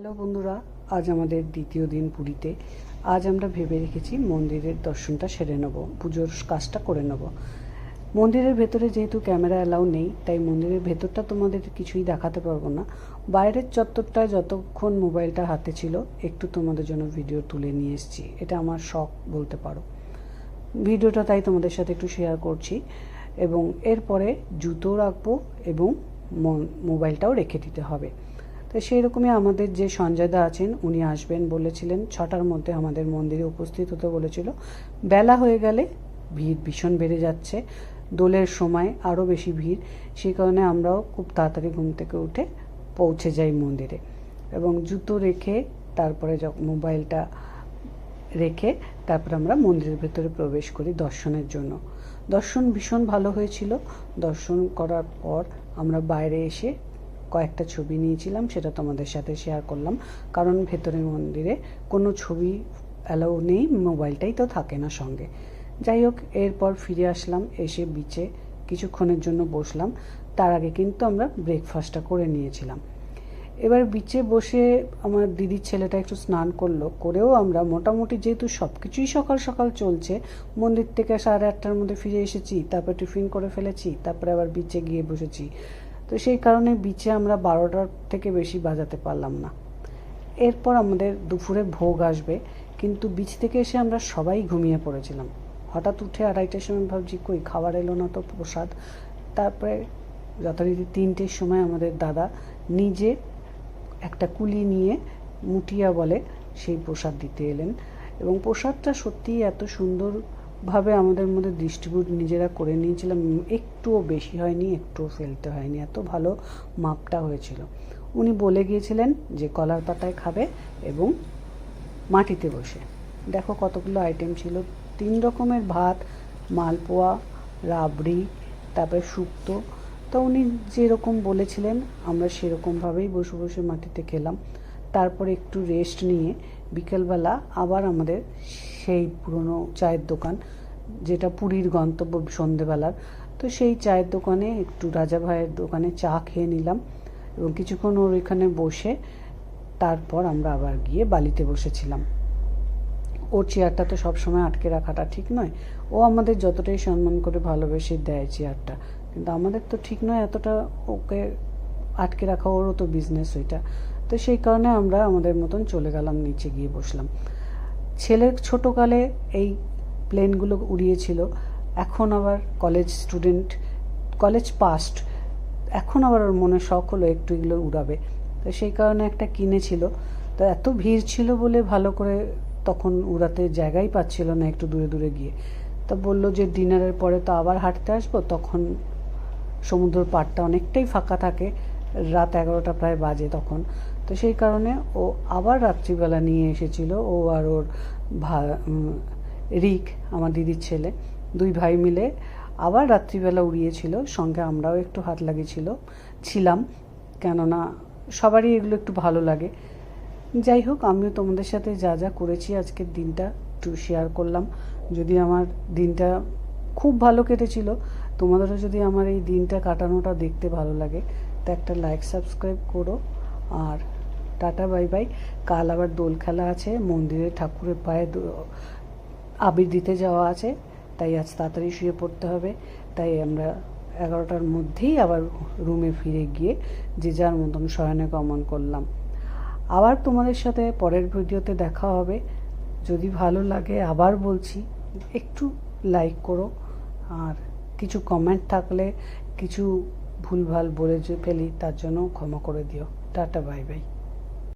Hello বন্ধুরা, আজ আমাদের দ্বিতীয় দিন পুরীতে। আজ আমরা ভেবে রেখেছি মন্দিরের দর্শনটা সেরে নেব, পুজোর কাজটা করে নেব। মন্দিরের ভেতরে যেহেতু ক্যামেরা অ্যালাউ নেই, তাই মন্দিরের ভেতরটা তোমাদের কিছুই দেখাতে পারব না। বাইরের চত্বরটায় যতক্ষণ মোবাইলটা হাতে ছিল, একটু তোমাদের জন্য ভিডিও তুলে নিয়ে এসেছি। এটা আমার শখ বলতে পারো। ভিডিওটা তাই তোমাদের সাথে একটু শেয়ার করছি এবং এরপরে জুতো রাখব এবং মোবাইলটাও রেখে দিতে হবে। তো সেই রকমই আমাদের যে সঞ্জয়দা আছেন, উনি আসবেন বলেছিলেন। ছটার মধ্যে আমাদের মন্দিরে উপস্থিত হতে বলেছিল। বেলা হয়ে গেলে ভিড় ভীষণ বেড়ে যাচ্ছে। দোলের সময় আরও বেশি ভিড়। সেই কারণে আমরাও খুব তাড়াতাড়ি ঘুম থেকে উঠে পৌঁছে যাই মন্দিরে এবং জুতো রেখে তারপরে যখন মোবাইলটা রেখে তারপর আমরা মন্দিরের ভেতরে প্রবেশ করি দর্শনের জন্য। দর্শন ভীষণ ভালো হয়েছিল। দর্শন করার পর আমরা বাইরে এসে কয়েকটা ছবি নিয়েছিলাম, সেটা তোমাদের সাথে শেয়ার করলাম। কারণ ভেতরে মন্দিরে কোনো ছবি অ্যালাউ নেই মোবাইলটাই তো থাকে না সঙ্গে। যাই হোক, এরপর ফিরে আসলাম, এসে বিচে কিছুক্ষণের জন্য বসলাম। তার আগে কিন্তু আমরা ব্রেকফাস্টটা করে নিয়েছিলাম। এবার বিচে বসে আমার দিদির ছেলেটা একটু স্নান করল, করেও আমরা মোটামুটি যেহেতু সব কিছুই সকাল সকাল চলছে, মন্দির থেকে সাড়ে আটটার মধ্যে ফিরে এসেছি, তারপর টিফিন করে ফেলেছি, তারপরে আবার বিচে গিয়ে বসেছি। তো সেই কারণে বিচে আমরা বারোটার থেকে বেশি বাজাতে পারলাম না। এরপর আমাদের দুপুরে ভোগ আসবে, কিন্তু বিচ থেকে এসে আমরা সবাই ঘুমিয়ে পড়েছিলাম। হঠাৎ উঠে আড়াইটার সময় ভাবছি, কই, খাবার এলো না তো প্রসাদ? তারপরে যথারীতি তিনটের সময় আমাদের দাদা নিজে একটা কুলি নিয়ে মুটিয়া বলে সেই প্রসাদ দিতে এলেন। এবং প্রসাদটা সত্যিই এত সুন্দরভাবে আমাদের মধ্যে ডিস্ট্রিবিউট নিজেরা করে নিয়েছিলাম, একটুও বেশি হয়নি, একটুও ফেলতে হয়নি, এত ভালো মাপটা হয়েছিল। উনি বলে গিয়েছিলেন যে কলার পাতায় খাবে এবং মাটিতে বসে। দেখো কতগুলো আইটেম ছিল। তিন রকমের ভাত, মালপোয়া, রাবড়ি, তারপরে শুক্তো। তো উনি যেরকম বলেছিলেন, আমরা সেরকমভাবেই বসে বসে মাটিতে খেলাম। তারপরে একটু রেস্ট নিয়ে বিকেলবেলা আবার আমাদের সেই পুরনো চায়ের দোকান, যেটা পুরীর গন্তব্য সন্ধেবেলার। তো সেই চায়ের দোকানে একটু রাজা ভাইয়ের দোকানে চা খেয়ে নিলাম এবং কিছুক্ষণ ওর ওইখানে বসে তারপর আমরা আবার গিয়ে বালিতে বসেছিলাম। ওর চেয়ারটা তো সবসময় আটকে রাখাটা ঠিক নয়। ও আমাদের যতটাই সম্মান করে ভালোবেসে দেয় চেয়ারটা, কিন্তু আমাদের তো ঠিক নয় এতটা ওকে আটকে রাখা, ওরও তো বিজনেস ওইটা। তো সেই কারণে আমরা আমাদের মতন চলে গেলাম, নিচে গিয়ে বসলাম। ছেলের ছোটোকালে এই প্লেনগুলো উড়িয়েছিল। এখন আবার কলেজ স্টুডেন্ট কলেজ পাস্ট এখন আবার ওর মনে শখ হলো একটু এগুলো উড়াবে। তো সেই কারণে একটা কিনেছিল। তো এত ভিড় ছিল বলে ভালো করে তখন উড়াতে জায়গাই পাচ্ছিল না একটু দূরে দূরে গিয়ে। তা বলল যে ডিনারের পরে তো আবার হাঁটতে আসব, তখন সমুদ্র পাড়টা অনেকটাই ফাঁকা থাকে। রাত এগারোটা প্রায় বাজে তখন। তো সেই কারণে ও আবার রাত্রিবেলা নিয়ে এসেছিল, ও আর ওর ভা রিক, আমার দিদির ছেলে, দুই ভাই মিলে আবার রাত্রিবেলা উড়িয়েছিল, সঙ্গে আমরাও একটু হাত লাগিয়েছিল, ছিলাম, কেননা সবারই এগুলো একটু ভালো লাগে। যাই হোক, আমিও তোমাদের সাথে যা যা করেছি আজকের দিনটা একটু শেয়ার করলাম। যদি আমার দিনটা খুব ভালো কেটেছিল, তোমাদেরও যদি আমার এই দিনটা কাটানোটা দেখতে ভালো লাগে, তো একটা লাইক সাবস্ক্রাইব করো, আর টাটা, বাই বাই। কাল আবার দোল খেলা আছে, মন্দিরে ঠাকুরের পায়ে আবির দিতে যাওয়া আছে, তাই আজ তাড়াতাড়ি শুয়ে পড়তে হবে। তাই আমরা এগারোটার মধ্যেই আবার রুমে ফিরে গিয়ে যে যার মতন শয়নে গমন করলাম। আবার তোমাদের সাথে পরের ভিডিওতে দেখা হবে। যদি ভালো লাগে আবার বলছি, একটু লাইক করো। আর কিছু কমেন্ট থাকলে, কিছু ভুলভাল বলে ফেলি, তার জন্য ক্ষমা করে দিও। Tata, bye bye.